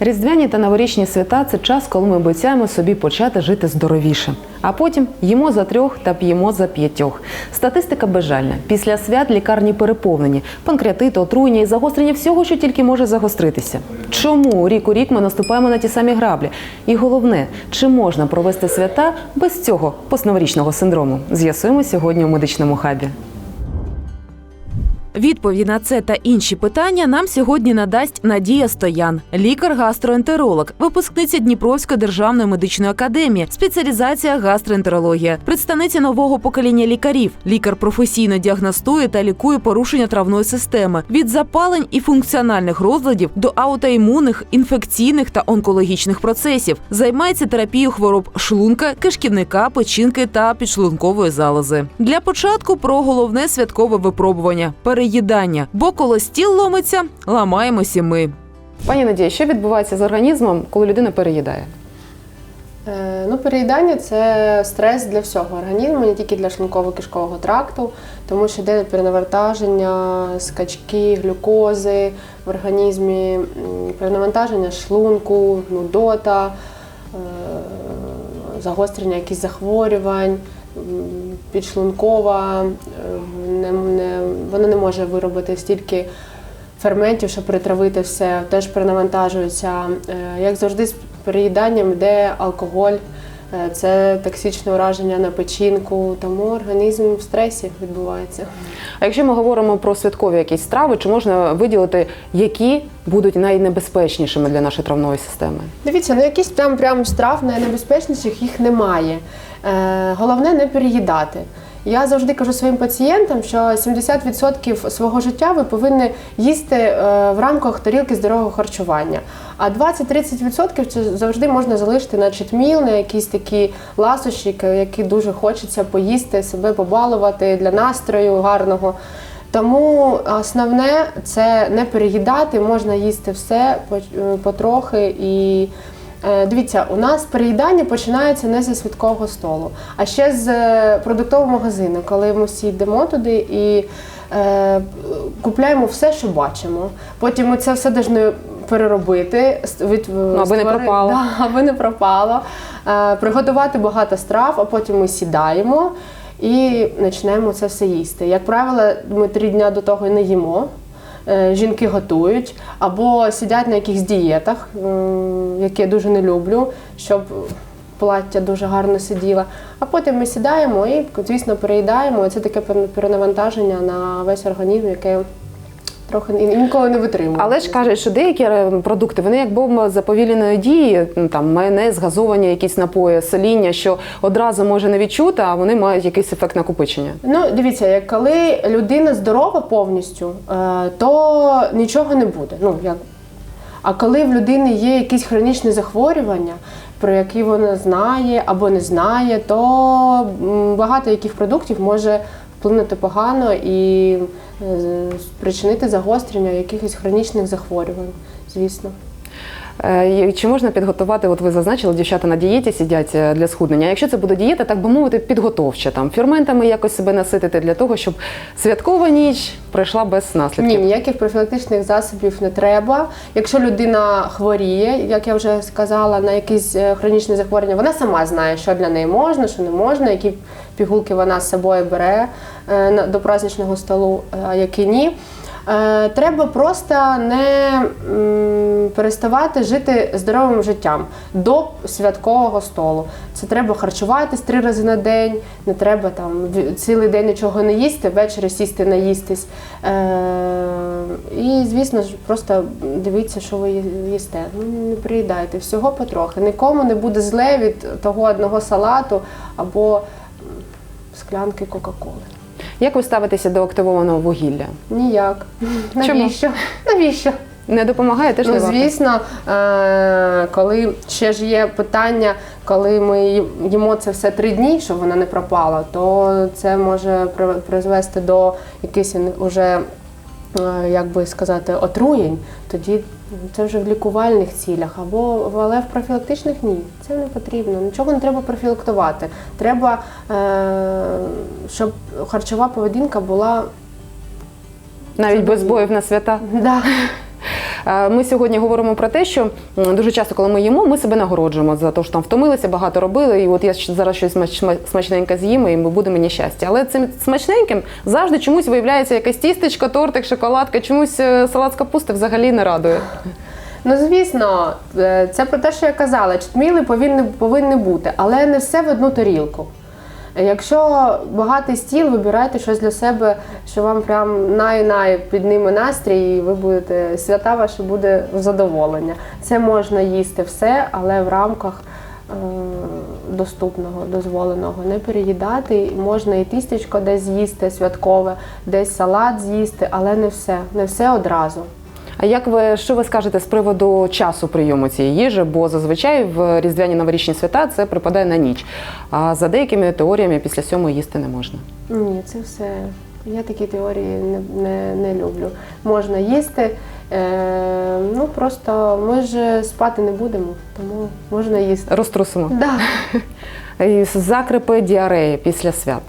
Різдвяні та новорічні свята це час, коли ми обіцяємо собі почати жити здоровіше. А потім їмо за трьох та п'ємо за п'ятьох. Статистика безжальна. Після свят лікарні переповнені, панкреатит, отруєння і загострення всього, що тільки може загостритися. Чому рік у рік ми наступаємо на ті самі граблі? І головне, чи можна провести свята без цього постноворічного синдрому? З'ясуємо сьогодні у медичному хабі. Відповіді на це та інші питання нам сьогодні надасть Надія Стоян, лікар-гастроентеролог, випускниця Дніпровської державної медичної академії, спеціалізація гастроентерологія, представниця нового покоління лікарів. Лікар професійно діагностує та лікує порушення травної системи від запалень і функціональних розладів до аутоімунних, інфекційних та онкологічних процесів. Займається терапією хвороб шлунка, кишківника, печінки та підшлункової залози. Для початку про головне святкове випробування переїдання. Бо коли стіл ломиться, ламаємося ми. Пані Надія, що відбувається з організмом, коли людина переїдає? Е, Ну, переїдання це стрес для всього організму, не тільки для шлунково-кишкового тракту, тому що йде перенавантаження, скачки, глюкози в організмі, перенавантаження шлунку, нудота, е, загострення якихось захворювань, підшлункова, е, не, не, вона не може виробити стільки ферментів, щоб притравити все, теж перенавантажується. Е, Як завжди, з переїданням йде алкоголь, це токсичне ураження на печінку, тому організм в стресі відбувається. А якщо ми говоримо про святкові якісь страви, чи можна виділити, які будуть найнебезпечнішими для нашої травної системи? Дивіться, ну якісь там прям страв найнебезпечніших їх немає. Е, головне не переїдати. Я завжди кажу своїм пацієнтам, що 70% свого життя ви повинні їсти е, в рамках тарілки здорового харчування. А 20-30% це завжди можна залишити на читміл, на якісь такі ласощі, які дуже хочеться поїсти, себе побалувати для настрою гарного. Тому основне це не переїдати, можна їсти все е, потрохи. І дивіться, у нас переїдання починається не зі святкового столу, а ще з е, продуктового магазину, коли ми всі йдемо туди і е, купляємо все, що бачимо. Потім ми це все повинні переробити, від, аби не пропало. Да, аби не пропало. Е, приготувати багато страв, а потім ми сідаємо і почнемо це все їсти. Як правило, ми три дні до того і не їмо. Е, Жінки готують або сидять на якихось дієтах, які я дуже не люблю, щоб плаття дуже гарно сиділо. А потім ми сідаємо і, звісно, переїдаємо. Це таке пере- перенавантаження на весь організм, яке трохи інколи не витримує. Але ж кажуть, що деякі е, продукти вони як бомба заповіленої дії, там майонез, газовані якісь напої, соління, що одразу може не відчути, а вони мають якийсь ефект накопичення. Ну, дивіться, як коли людина здорова повністю, е, то нічого не буде. Ну, як... А коли в людини є якісь хронічні захворювання, про які вона знає або не знає, то багато яких продуктів може вплинути погано і е, спричинити загострення якихось хронічних захворювань, звісно. Е, Чи можна підготувати? От ви зазначили, дівчата на дієті сидять е, для схуднення. Якщо це буде дієта, так би мовити, підготовча там ферментами якось себе наситити для того, щоб святкова ніч пройшла без Ні, наслідків. ніяких профілактичних засобів не треба. Якщо людина хворіє, як я вже сказала, на якісь е, хронічні захворювання, вона сама знає, що для неї можна, що не можна, які пігулки вона з собою бере до праздничного столу, а які ні. Е, Треба просто не переставати жити здоровим життям до святкового столу. Це треба харчуватись три рази на день, не треба там цілий день нічого не їсти, ввечері сісти наїстись. Е, і, звісно ж, просто дивіться, що ви їсте. Ну, не приїдайте, всього потрохи. Нікому не буде зле від того одного салату або склянки Кока-Коли. Як ви ставитеся до активованого вугілля? Ніяк. Чому? Навіщо? Навіщо? Не допомагає теж Ну, не варто? звісно, е, коли ще ж є питання, коли ми їмо це все три дні, щоб вона не пропала, то це може призвести до якихось уже, е, як би сказати, отруєнь. Тоді це вже в лікувальних цілях, або але в профілактичних ні. Це не потрібно. Нічого не треба профілактувати. Треба, е, щоб харчова поведінка була Навіть без боїв на свята. да, Ми сьогодні говоримо про те, що дуже часто, коли ми їмо, ми себе нагороджуємо за те, що там втомилися, багато робили, і от я зараз щось смач- смач- смачненьке з'їм, і ми будемо нещастя. Але цим смачненьким завжди чомусь виявляється якась тістечка, тортик, шоколадка, чомусь е, салат з капусти взагалі не радує. Ну, звісно, е, це про те, що я казала, чтміли повинні, повинні бути, але не все в одну тарілку. Якщо багатий стіл, вибирайте щось для себе, що вам прям най-най підніме настрій, і ви будете свята ваше буде задоволення. Це можна їсти все, але в рамках е, доступного, дозволеного. Не переїдати. Можна і тістечко десь з'їсти святкове, десь салат з'їсти, але не все, не все одразу. А як ви що ви скажете з приводу часу прийому цієї їжі? Бо зазвичай в різдвяні новорічні свята це припадає на ніч. А за деякими теоріями після сьомої їсти не можна. Ні, це все. Я такі теорії не, не, не люблю. Можна їсти. Е, ну просто ми ж спати не будемо, тому можна їсти. Розтрусимо. Да. І закрипи діареї після свят.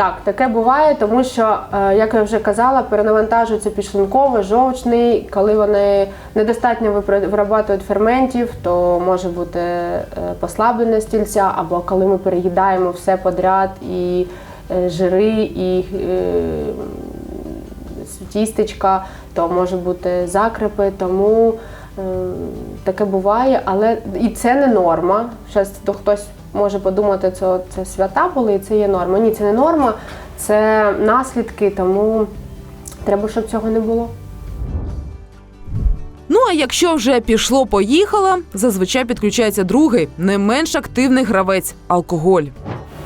Так, таке буває, тому що, е, як я вже казала, перенавантажується підшлунковий, жовчний. Коли вони недостатньо вирабатують ферментів, то може бути е, послаблене стільця, або коли ми переїдаємо все подряд, і е, жири, і тістечка, то може бути закрипи, тому таке буває, але і це не норма. То хтось може подумати, що це свята були, і це є норма. Ні, це не норма, це наслідки, тому треба, щоб цього не було. Ну а якщо вже пішло поїхало, зазвичай підключається другий, не менш активний гравець алкоголь.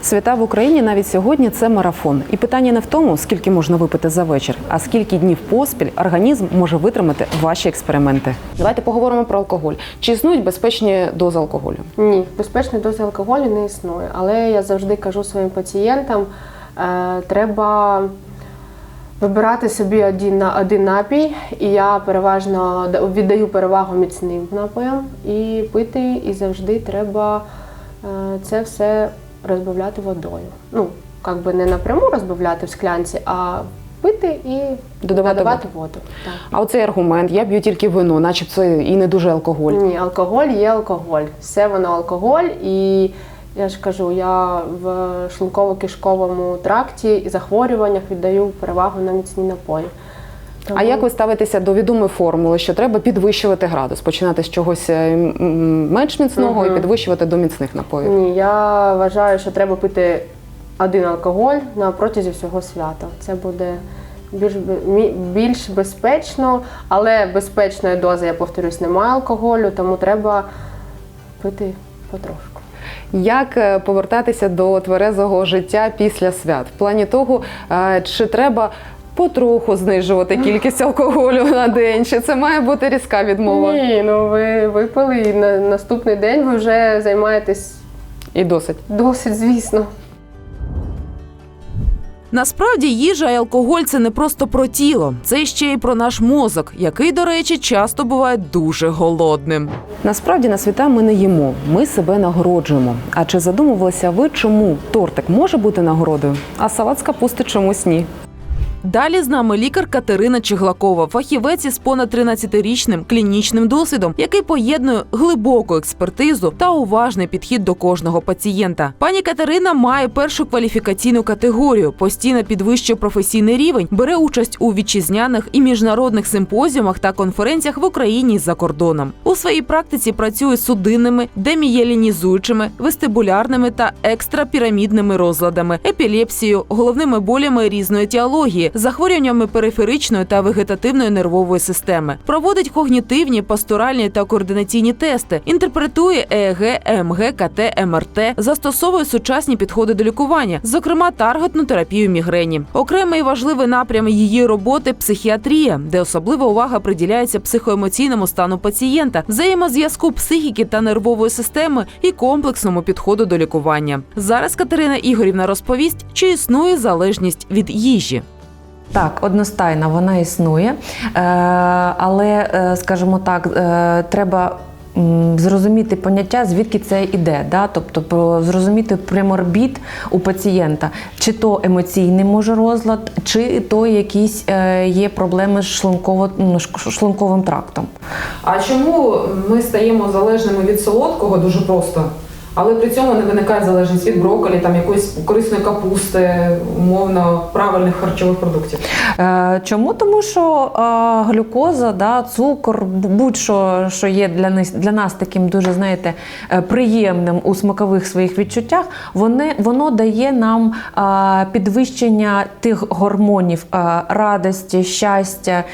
Свята в Україні навіть сьогодні це марафон. І питання не в тому, скільки можна випити за вечір, а скільки днів поспіль організм може витримати ваші експерименти. Давайте поговоримо про алкоголь. Чи існують безпечні дози алкоголю? Ні, безпечної дози алкоголю не існує. Але я завжди кажу своїм пацієнтам, е, треба вибирати собі один, на- один напій, і я переважно віддаю перевагу міцним напоям і пити, і завжди треба е, це все розбавляти водою. Ну, як би не напряму розбавляти в склянці, а пити і Додавати додавати воду. Так. А оцей аргумент, я п'ю тільки вино, начебто це і не дуже алкоголь. Ні, алкоголь є алкоголь. Все воно алкоголь. І я ж кажу, я в шлунково-кишковому тракті і захворюваннях віддаю перевагу на міцні напої. Тому- А як ви ставитеся до відомої формули, що треба підвищувати градус, починати з чогось е, менш міцного і підвищувати до міцних напоїв? Ні, я вважаю, що треба пити один алкоголь на протязі всього свята. Це буде більш, більш безпечно, але безпечної дози, я повторюсь, немає алкоголю, тому треба пити потрошку. Як е, повертатися до тверезого життя після свят? В плані того, е, чи треба потроху знижувати кількість алкоголю на день, чи це має бути різка відмова? Ні, ну ви випили і на наступний день ви вже займаєтесь І досить. досить, звісно. Насправді їжа і алкоголь це не просто про тіло, це ще й про наш мозок, який, до речі, часто буває дуже голодним. Насправді на свята ми не їмо, ми себе нагороджуємо. А чи задумувалися ви, чому тортик може бути нагородою, а салат з капусти чомусь ні? Далі з нами лікар Катерина Чеглакова, фахівець із понад 13-річним клінічним досвідом, який поєднує глибоку експертизу та уважний підхід до кожного пацієнта. Пані Катерина має першу кваліфікаційну категорію, постійно підвищує професійний рівень, бере участь у вітчизняних і міжнародних симпозіумах та конференціях в Україні і за кордоном. У своїй практиці працює з судинними, демієлінізуючими, вестибулярними та екстрапірамідними розладами, епілепсією, головними болями різної захворюваннями периферичної та вегетативної нервової системи, проводить когнітивні, пасторальні та координаційні тести, інтерпретує ЕЕГ, ЕМГ, КТ, МРТ, застосовує сучасні підходи до лікування, зокрема таргетну терапію мігрені. Окремий важливий напрям її роботи психіатрія, де особлива увага приділяється психоемоційному стану пацієнта, взаємозв'язку психіки та нервової системи і комплексному підходу до лікування. Зараз Катерина Ігорівна розповість, чи існує залежність від їжі. Так, одностайно вона існує, Е, але, е, скажімо так, е, треба зрозуміти поняття, звідки це йде, да? тобто про- зрозуміти преморбіт у пацієнта, чи то емоційний може розлад, чи то якісь е, є проблеми з шлунково, ну, шлунковим трактом. А чому ми стаємо залежними від солодкого дуже просто, але при цьому не виникає залежність від брокколі, там якоїсь корисної капусти, умовно правильних харчових продуктів? Е, Чому? Тому що е, глюкоза, да, цукор, будь-що, що є для нас, для нас таким дуже, знаєте, е, приємним у смакових своїх відчуттях, вони, воно дає нам підвищення тих гормонів радості, щастя,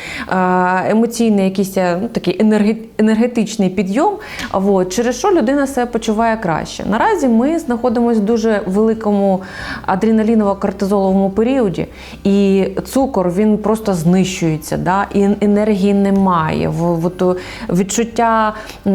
емоційний якийсь ну, такий енергетичний підйом, от, через що людина себе почуває краще. Наразі ми знаходимося в дуже великому адреналіново-кортизоловому періоді, і цукор він просто знищується, да? і енергії немає, в, в, відчуття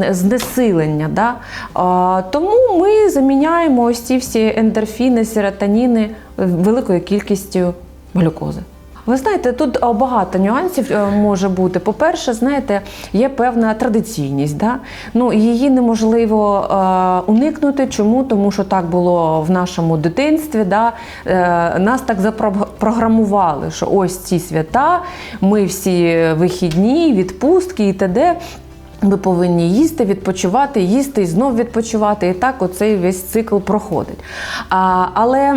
знесилення. Да? А, тому ми заміняємо ось ці всі ендорфіни, серотоніни великою кількістю глюкози. Ви знаєте, тут багато нюансів е, може бути. По-перше, знаєте, є певна традиційність. Да? Ну, її неможливо е, уникнути. Чому? Тому що так було в нашому дитинстві. Да? Е, нас так запрограмували, що ось ці свята, ми всі вихідні, відпустки і т.д. Ви повинні їсти, відпочивати, їсти і знов відпочивати. І так оцей весь цикл проходить. А, але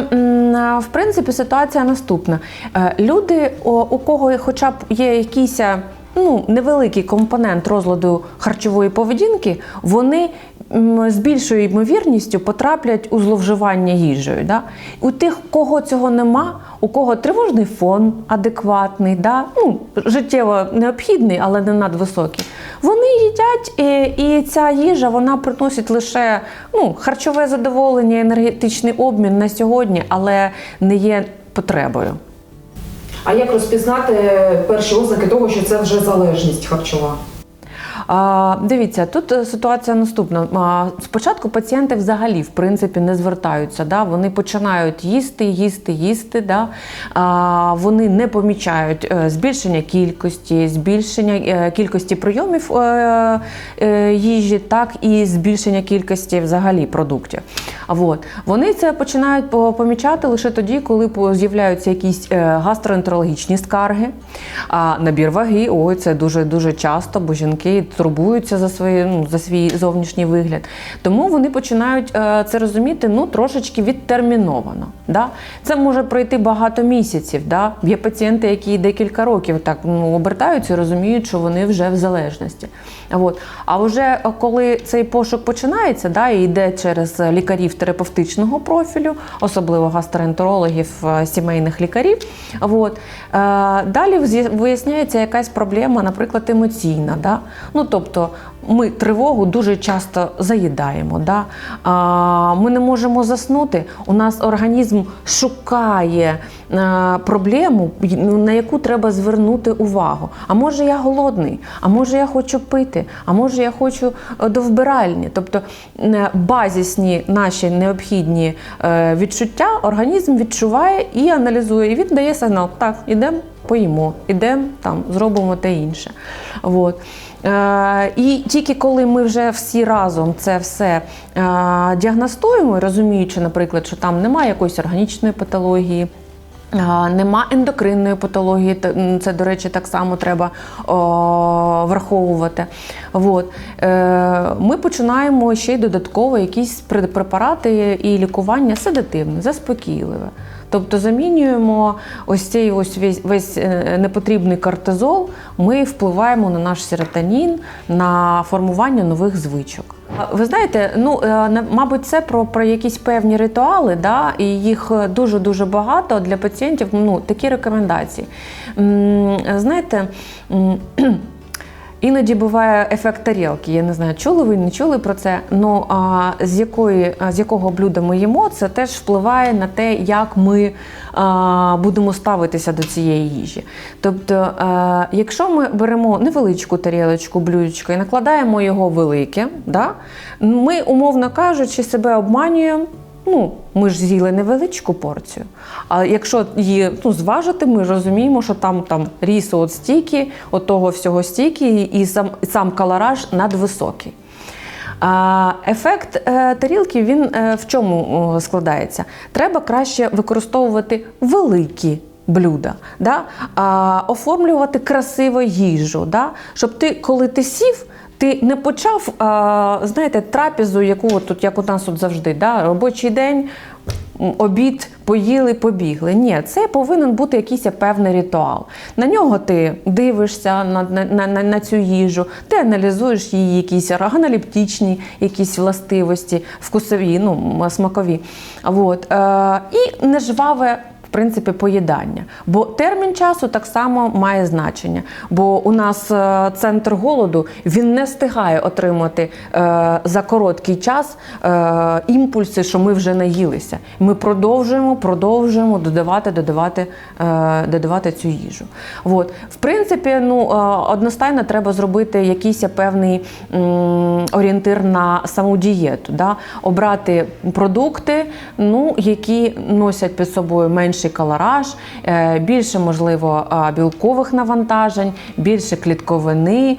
в принципі ситуація наступна. Е, Люди, у кого хоча б є якийсь ну, невеликий компонент розладу харчової поведінки, вони з більшою ймовірністю потраплять у зловживання їжею. Да? У тих, кого цього нема, у кого тривожний фон адекватний, да? ну, життєво необхідний, але не надвисокий, вони їдять, і, і ця їжа вона приносить лише ну, харчове задоволення, енергетичний обмін на сьогодні, але не є потребою. А як розпізнати перші ознаки того, що це вже залежність харчова? Дивіться, тут е, ситуація наступна. Спочатку пацієнти взагалі в принципі не звертаються. Да? Вони починають їсти, їсти, їсти. Да? Вони не помічають е, збільшення кількості, збільшення е, кількості прийомів їжі, так і збільшення кількості взагалі продуктів. От вони це починають помічати лише тоді, коли з'являються якісь гастроентерологічні скарги, набір ваги. Ой, це дуже дуже часто, бо жінки турбуються за свої ну, за свій зовнішній вигляд. Тому вони починають е, це розуміти ну трошечки відтерміновано. Да? Це може пройти багато місяців. Да? Є пацієнти, які декілька років так ну, обертаються і розуміють, що вони вже в залежності. От. А вже е, коли цей пошук починається, да, і йде через лікарів терапевтичного профілю, особливо гастроентерологів, е, сімейних лікарів. От. Е, Далі виясняється якась проблема, наприклад, емоційна. Да? Ну, тобто ми тривогу дуже часто заїдаємо. Да? А, Ми не можемо заснути. У нас організм шукає е, проблему, ну, на яку треба звернути увагу. А може я голодний, а може я хочу пити, а може я хочу е, до вбиральні. Тобто е, базісні наші необхідні відчуття організм відчуває і аналізує. І він дає сигнал: так, ідемо, поїмо, ідемо там, зробимо те інше. От. Е, І тільки коли ми вже всі разом це все е, діагностуємо, розуміючи, наприклад, що там немає якоїсь органічної патології. а, Нема ендокринної патології, це, до речі, так само треба о, враховувати. От. Е, Ми починаємо ще й додатково якісь препарати і лікування седативне, заспокійливе. Тобто замінюємо ось цей ось весь, весь е, непотрібний кортизол, ми впливаємо на наш серотонін, на формування нових звичок. Ви знаєте, ну е, мабуть, це про, про якісь певні ритуали, да, і їх дуже дуже багато для пацієнтів. Ну такі рекомендації. Знаєте. Іноді буває ефект тарілки. Я не знаю, чули ви, не чули про це. Ну а з якої з якого блюда ми їмо, це теж впливає на те, як ми а, будемо ставитися до цієї їжі. Тобто, а, якщо ми беремо невеличку тарілочку, блюдечко і накладаємо його велике, да, ми, умовно кажучи, себе обманюємо. Ну, ми ж з'їли невеличку порцію. А якщо її ну, зважити, ми розуміємо, що там, там рісу от стільки, от того всього стільки, і сам, сам калораж надвисокий. А, ефект е, тарілки він е, в чому складається? Треба краще використовувати великі. Блюда, да? а, оформлювати красиво їжу, да? щоб ти, коли ти сів, ти не почав, знаєте, трапезу, яку от тут, як у нас тут завжди, да? робочий день, обід, поїли, побігли. Ні, це повинен бути якийсь певний ритуал. На нього ти дивишся на, на, на, на, цю їжу, ти аналізуєш її якісь органолептичні якісь властивості, вкусові, ну, смакові. От. Е, і нежваве в принципі, поїдання. Бо термін часу так само має значення. Бо у нас е, центр голоду він не встигає отримати е, за короткий час е, імпульси, що ми вже наїлися. Ми продовжуємо, продовжуємо додавати, додавати, додавати цю їжу. От. В принципі, ну, одностайно треба зробити якийсь певний орієнтир на саму дієту. Да? Обрати продукти, ну, які носять під собою менший калораж, е, більше, можливо, білкових навантажень, більше клітковини,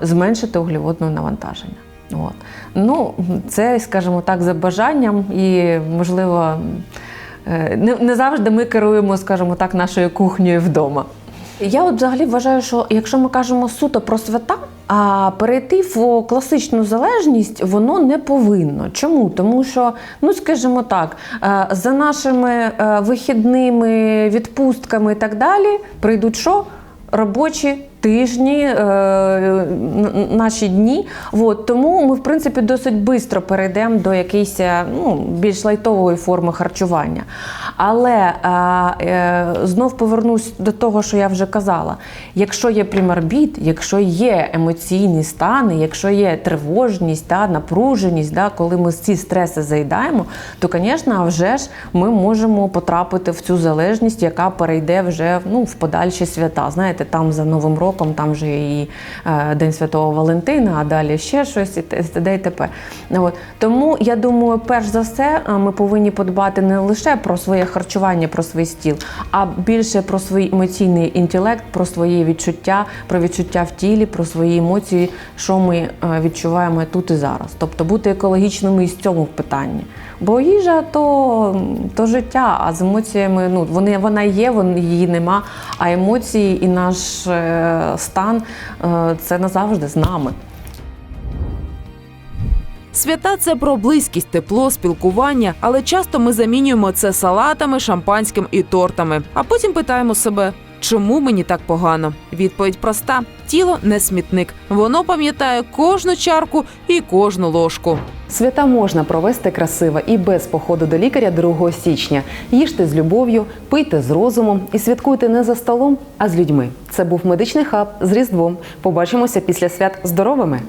зменшити углеводне навантаження. От. Ну, це, скажімо так, за бажанням і, можливо, е, не завжди ми керуємо, скажімо так, нашою кухнею вдома. Я от взагалі вважаю, що якщо ми кажемо суто про свята, а перейти в класичну залежність воно не повинно. Чому? Тому що, ну скажімо так, е, за нашими е, вихідними відпустками і так далі прийдуть що? Робочі тижні, е, наші дні. От, тому ми, в принципі, досить швидко перейдемо до якоїсь е, ну, більш лайтової форми харчування. Але е, знов повернусь до того, що я вже казала: якщо є примарбіт, якщо є емоційні стани, якщо є тривожність, та, напруженість, да, коли ми ці стреси заїдаємо, то, звісно, вже ж ми можемо потрапити в цю залежність, яка перейде вже ну, в подальші свята. Знаєте, там за Новим роком, там вже і е, День Святого Валентина, а далі ще щось, і т.д. і т.п. От. Тому я думаю, перш за все, е, ми повинні подбати не лише про своє харчування, про свій стіл, а більше про свій емоційний інтелект, про свої відчуття, про відчуття в тілі, про свої емоції, що ми е, відчуваємо тут і зараз. Тобто бути екологічними і з цьому питанні. Бо їжа то, то життя, а з емоціями ну, вони, вона є, вон, її нема. А емоції і наш е, стан е, це назавжди з нами. Свята це про близькість, тепло, спілкування, але часто ми замінюємо це салатами, шампанським і тортами. А потім питаємо себе, чому мені так погано? Відповідь проста: тіло не смітник. Воно пам'ятає кожну чарку і кожну ложку. Свята можна провести красиво і без походу до лікаря 2 січня. Їжте з любов'ю, пийте з розумом і святкуйте не за столом, а з людьми. Це був медичний хаб з Різдвом. Побачимося після свят здоровими.